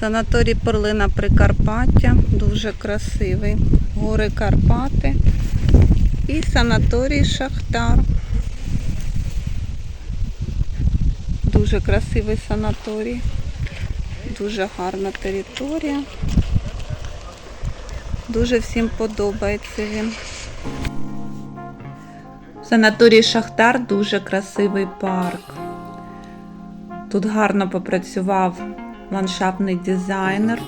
Санаторій Перлина Прикарпаття, дуже красивий. Гори Карпати і санаторій Шахтар. Дуже красивий санаторій, дуже гарна територія. Дуже всім подобається він. Санаторій Шахтар дуже красивий парк. Тут гарно попрацював ландшафтний дизайнер.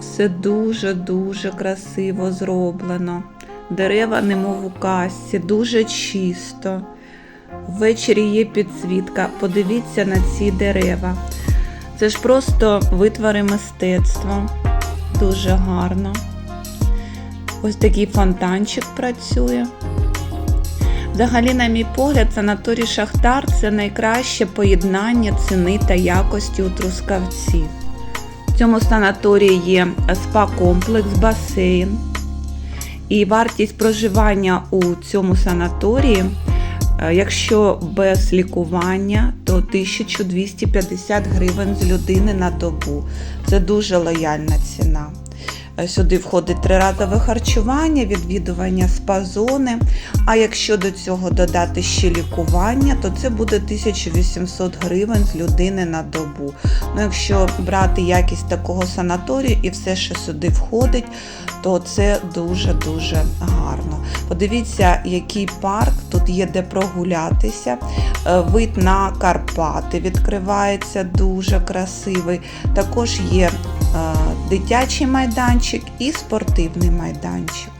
Все дуже-дуже красиво зроблено. Дерева, немов у касці, дуже чисто. Ввечері є підсвітка. Подивіться на ці дерева. Це ж просто витвори мистецтва. Дуже гарно. Ось такий фонтанчик працює. Взагалі, на мій погляд, санаторій Шахтар це найкраще поєднання ціни та якості у Трускавці. В цьому санаторії є спа-комплекс, басейн. І вартість проживання у цьому санаторії, е, якщо без лікування, то 1250 гривень з людини на добу. Це дуже лояльна ціна. Сюди входить триразове харчування, відвідування спа-зони. А якщо до цього додати ще лікування, то це буде 1800 гривень з людини на добу. Ну, якщо брати якість такого санаторію і все, що сюди входить, то це дуже-дуже гарно. Подивіться, який парк, тут є де прогулятися. Е, Вид на Карпати відкривається дуже красивий. Також є дитячий майданчик і спортивний майданчик.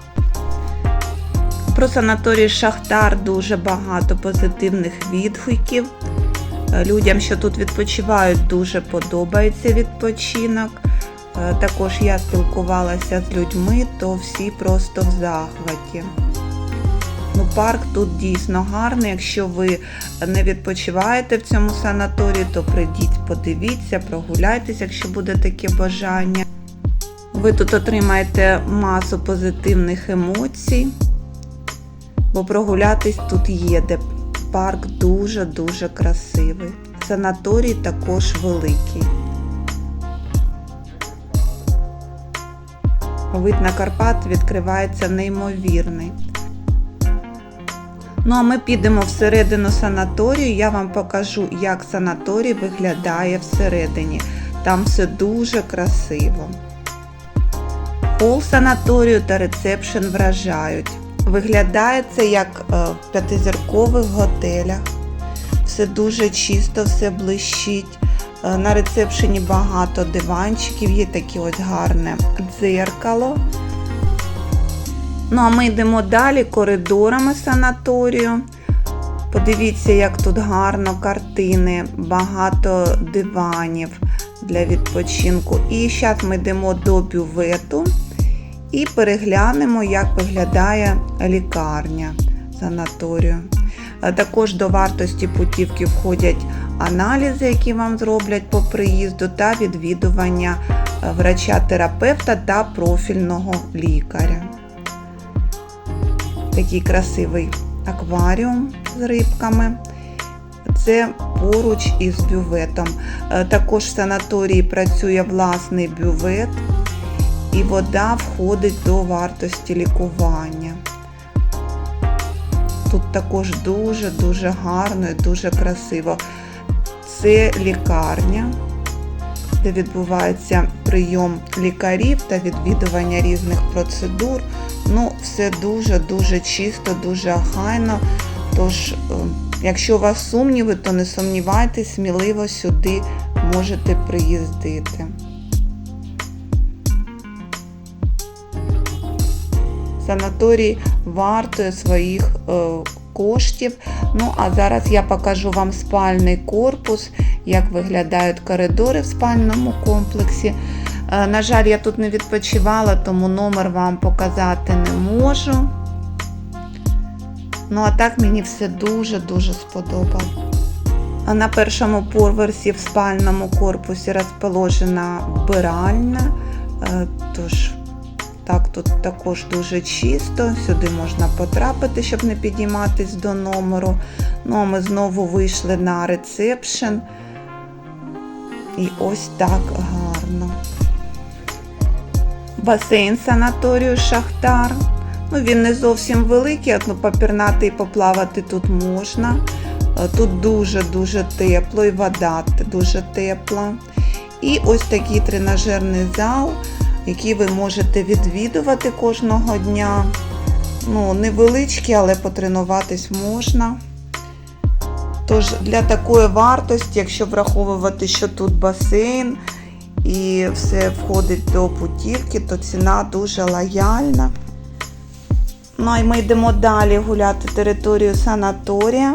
Про санаторій Шахтар дуже багато позитивних відгуків. Е, Людям, що тут відпочивають, дуже подобається відпочинок. Е, Також я спілкувалася з людьми, то всі просто в захваті. Ну, парк тут дійсно гарний. Якщо ви не відпочиваєте в цьому санаторії, то прийдіть, подивіться, прогуляйтесь, якщо буде таке бажання. Ви тут отримаєте масу позитивних емоцій, бо прогулятись тут є, де парк дуже-дуже красивий. Санаторій також великий. Вид на Карпат відкривається неймовірний. Ну а ми підемо всередину санаторію. Я вам покажу, як санаторій виглядає всередині. Там все дуже красиво. Пол санаторію та ресепшн вражають. Виглядає це як е, в п'ятизіркових готелях. Все дуже чисто, все блищить. Е, На ресепшені багато диванчиків, є таке ось гарне дзеркало. Ну, а ми йдемо далі коридорами санаторію. Подивіться, як тут гарно картини, багато диванів для відпочинку. І зараз ми йдемо до бювету і переглянемо, як виглядає лікарня санаторію. Е, Також до вартості путівки входять аналізи, які вам зроблять по приїзду, та відвідування е, врача-терапевта та профільного лікаря. Такий красивий акваріум з рибками. Це поруч із бюветом. Е, Також в санаторії працює власний бювет, і вода входить до вартості лікування. Тут також дуже-дуже гарно і дуже красиво. Це лікарня, де відбувається прийом лікарів та відвідування різних процедур. Ну, все дуже-дуже чисто, дуже охайно. Тож, е, якщо у вас сумніви, то не сумнівайтесь, сміливо сюди можете приїздити. Санаторій вартує своїх е, коштів. Ну, а зараз я покажу вам спальний корпус, як виглядають коридори в спальному комплексі. Е, На жаль, я тут не відпочивала, тому номер вам показати не можу. Ну, а так мені все дуже-дуже сподобалось. А На першому поверсі в спальному корпусі розположена вбиральня. Е, Тож, тут також дуже чисто. Сюди можна потрапити, щоб не підійматись до номеру. Ну, а ми знову вийшли на ресепшн. І ось так гарно. Басейн санаторію Шахтар. Ну, він не зовсім великий, ну, попірнати і поплавати тут можна. Е, Тут дуже-дуже тепло і вода дуже тепла. І ось такий тренажерний зал, який ви можете відвідувати кожного дня. Ну, невеличкий, але потренуватись можна. Тож для такої вартості, якщо враховувати, що тут басейн і все входить до путівки, то ціна дуже лояльна. Ну і ми йдемо далі гуляти територію санаторія.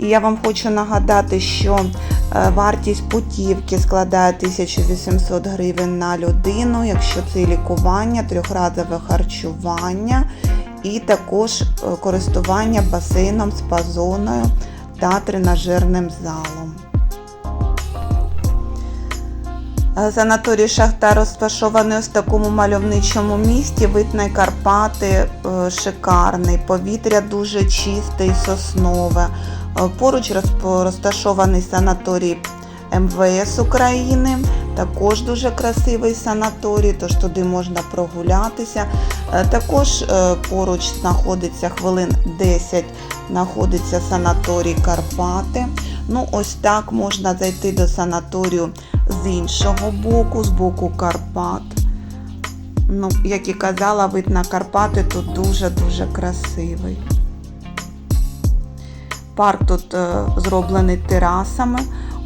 І я вам хочу нагадати, що е, вартість путівки складає 1800 гривень на людину, якщо це лікування, трьохразове харчування і також е, користування басейном, спа-зоною та тренажерним залом. Е, Санаторій Шахтар розташований в такому мальовничому місті. Вид на Карпати шикарний, повітря дуже чисте і соснове. Е, Поруч розташований санаторій МВС України. Також дуже красивий санаторій, тож туди можна прогулятися. Е, Також е, поруч знаходиться хвилин 10, знаходиться санаторій Карпати. Ну, ось так можна зайти до санаторію з іншого боку, з боку Карпат. Ну, як і казала, вид на Карпати тут дуже-дуже красивий. Парк тут е, зроблений терасами.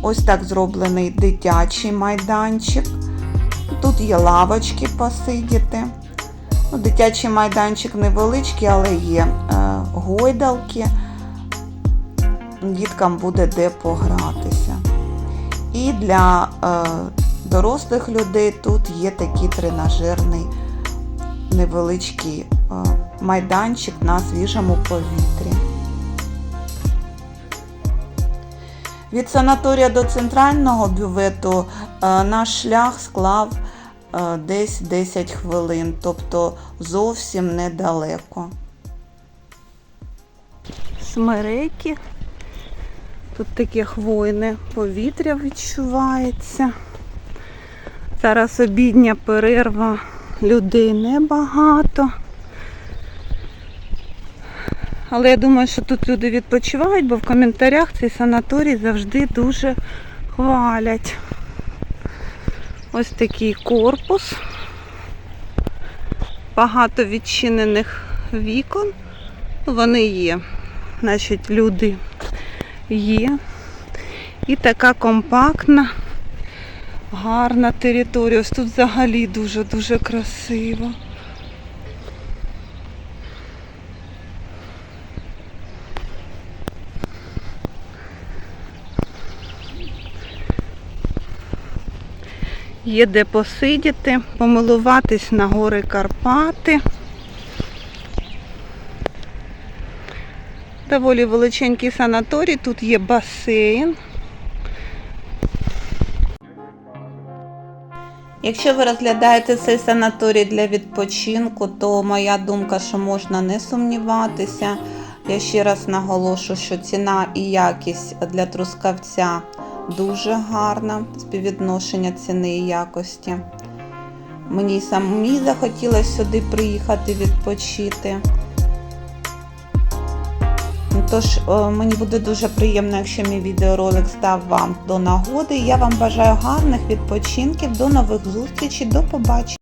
Ось так зроблений дитячий майданчик. Тут є лавочки посидіти. Ну, дитячий майданчик невеличкий, але є е, гойдалки. Діткам буде де погратися. І для е, дорослих людей тут є такий тренажерний невеличкий майданчик на свіжому повітрі. Від санаторія до центрального бювету е, наш шлях склав е, десь 10 хвилин, тобто зовсім недалеко. Смереки. Тут таке хвойне повітря відчувається. Зараз обідня перерва, людей небагато. Але я думаю, що тут люди відпочивають, бо в коментарях цей санаторій завжди дуже хвалять. Ось такий корпус. Багато відчинених вікон. Вони є. Значить, люди є. І така компактна, гарна територія. Ось тут взагалі дуже-дуже красиво. Є де посидіти, помилуватись на гори Карпати. Доволі величенький санаторій, тут є басейн. Якщо ви розглядаєте цей санаторій для відпочинку, то моя думка, що можна не сумніватися. Я ще раз наголошу, що ціна і якість для трускавця дуже гарна, співвідношення ціни і якості. Мені самі захотілося сюди приїхати відпочити. Тож е, мені буде дуже приємно, якщо мій відеоролик став вам до нагоди. Я вам бажаю гарних відпочинків, до нових зустрічей, до побачення.